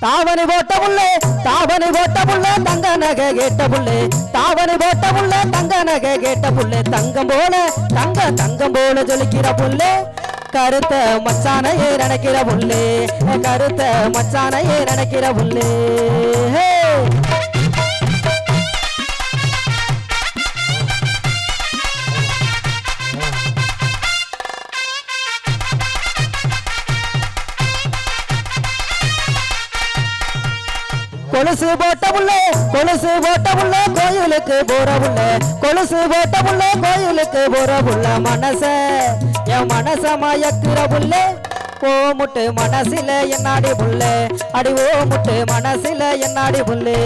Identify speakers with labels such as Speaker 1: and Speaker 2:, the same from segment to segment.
Speaker 1: தாவணி போட்ட புள்ளே தாவணி போட்ட புள்ளே தங்க நகை கேட்ட புள்ளே. தாவணி போட்ட புள்ளே தங்க நகை கேட்ட புள்ளே. தங்கம் போல தங்க தங்கம் போல ஜொலிக்கிற புள்ளே. கருத்த மச்சானையே நினைக்கிற புள்ளே. கருத்த மச்சானையே நினைக்கிற புள்ளே. கொலுசு போட்ட புள்ள கொலுசு போட்ட புள்ள கோயிலுக்கு போற புள்ள கொலுசு போட்ட புள்ள கோயிலுக்கு போற புள்ள மனச என் மனச மயக்குற புள்ள ஓ முட்டு மனசில என்னாடி புள்ள அடி ஓ முட்டு மனசில என்னாடி புள்ளே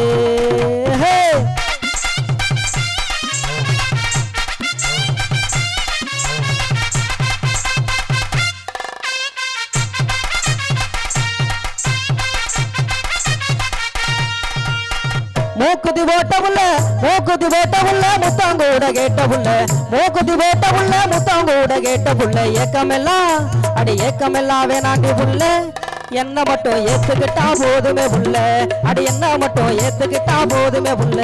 Speaker 1: மூக்குத்தி போட்ட புள்ள மூக்குத்தி போட்ட புள்ள முத்தாங்கூட கேட்ட புள்ள மூக்குத்தி போட்ட புள்ள முத்தாங்கூட கேட்ட புள்ள ஏக்கமெல்லாம் அடி ஏக்கமெல்லாம் வேணாண்டி புள்ள என்ன மட்டும் ஏத்துக்கிட்டா போதுமே புள்ள அடி என்ன மட்டும் ஏத்துக்கிட்டா போதுமே புள்ள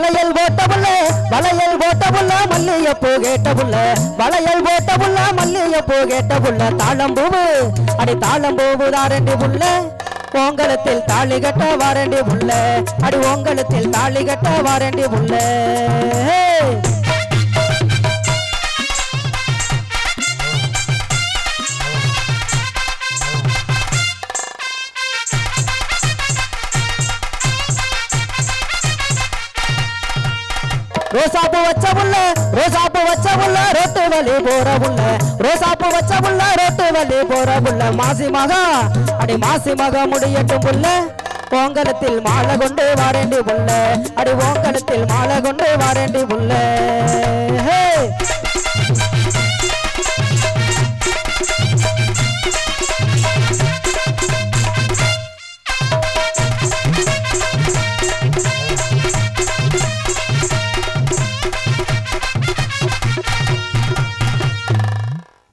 Speaker 1: வளையல் போட்ட புள்ள வளையல் போட்ட புள்ள மல்லிகைப்பூ கேட்ட புள்ள. வளையல் போட்ட புள்ள மல்லிகைப்பூ கேட்ட புள்ள. தாளம்பூவு அடி தாளம்பூவு தாரண்டி புள்ள. ஓங்கலத்தில் தாலி கட்ட வாரண்டி புள்ள. அடி ஓங்கலத்தில் தாலி கட்ட வாரண்டி புள்ள. ரோசாப்பு வச்ச புள்ள ரோசாப்பு வச்ச புள்ள ரோட்டு வலி போற புள்ள ரோசாப்பு வச்ச புள்ள ரோட்டு வலி போற புள்ள மாசி மகா அடி மாசி மகா முடியட்டும் புள்ள ஓங்கலத்தில் மாலை கொண்டு வாரேண்டி புள்ள அடி ஓங்கலத்தில் மாலை கொண்டு வாரேண்டி புள்ள